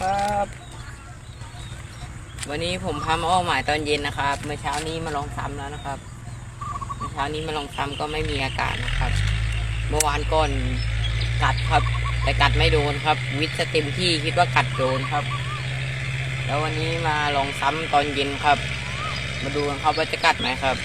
ครับ วันนี้ผมพามาออกหมายตอนเย็นนะครับ เมื่อเช้านี้มาลองซ้ำแล้วนะครับ เมื่อเช้านี้มาลองซ้ำก็ไม่มีอาการนะครับ เมื่อวานก่อนกัดครับ แต่กัดไม่โดนครับ วิทย์จะเต็มที่คิดว่ากัดโดนครับ แล้ววันนี้มาลองซ้ำตอนเย็นครับ มาดูกันครับว่าจะกัดไหมครับ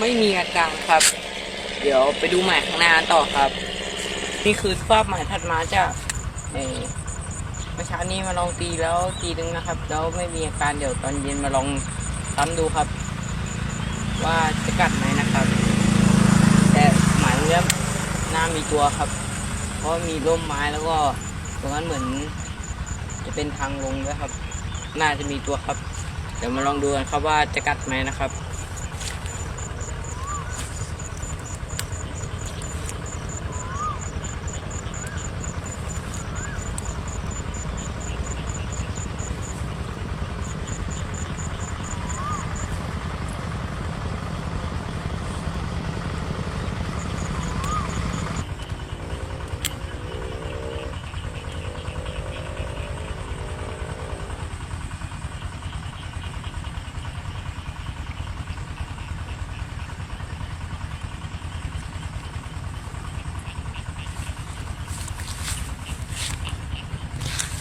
ไม่มีอาการครับ เดี๋ยวไปดูหมายข้างหน้าต่อครับ นี่คือภาพหมายถัดมาจากเอ่อเมื่อเช้านี้มาลองตีแล้วตีนึงนะครับ แล้วไม่มีอาการเดี๋ยวตอนเย็นมาลองซ้ำดูครับ ว่าจะกัดไหมนะครับ แต่หมายเนี้ยน่ามีตัวครับ เพราะมีร่มไม้แล้วก็ตรงนั้นเหมือน จะเป็นทางลงด้วยครับ น่าจะมีตัวครับ เดี๋ยวมาลองดูกันครับว่าจะกัดไหมนะครับ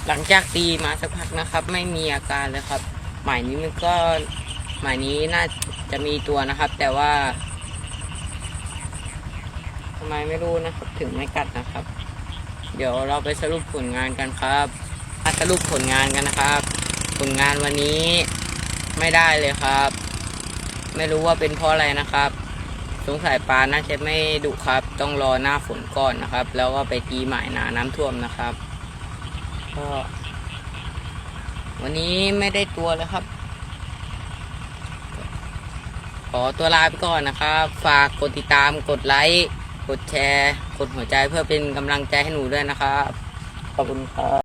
หลังจากตีมาสักพักนะครับ ไม่มีอาการเลยครับ หมายนี้มันก็หมายนี้น่าจะมีตัวนะครับ แต่ว่าทำไมไม่รู้นะครับ ถึงไม่กัดนะครับ เดี๋ยวเราไปสรุปผลงานกันครับมาสรุปผลงานกันนะครับ ผลงานวันนี้ไม่ได้เลยครับ ไม่รู้ว่าเป็นเพราะอะไรนะครับ สงสัยปลาน่าจะไม่ดุครับ ต้องรอหน้าฝนก่อนนะครับ แล้วก็ไปตีหมายหนาน้ำท่วมนะครับ ก็วันนี้ไม่ได้ตัวเลยครับ ขอตัวลาไปก่อนนะครับ ฝากกดติดตามกดไลค์กดแชร์ กดหัวใจเพื่อเป็นกำลังใจให้หนูด้วยนะครับ ขอบคุณครับ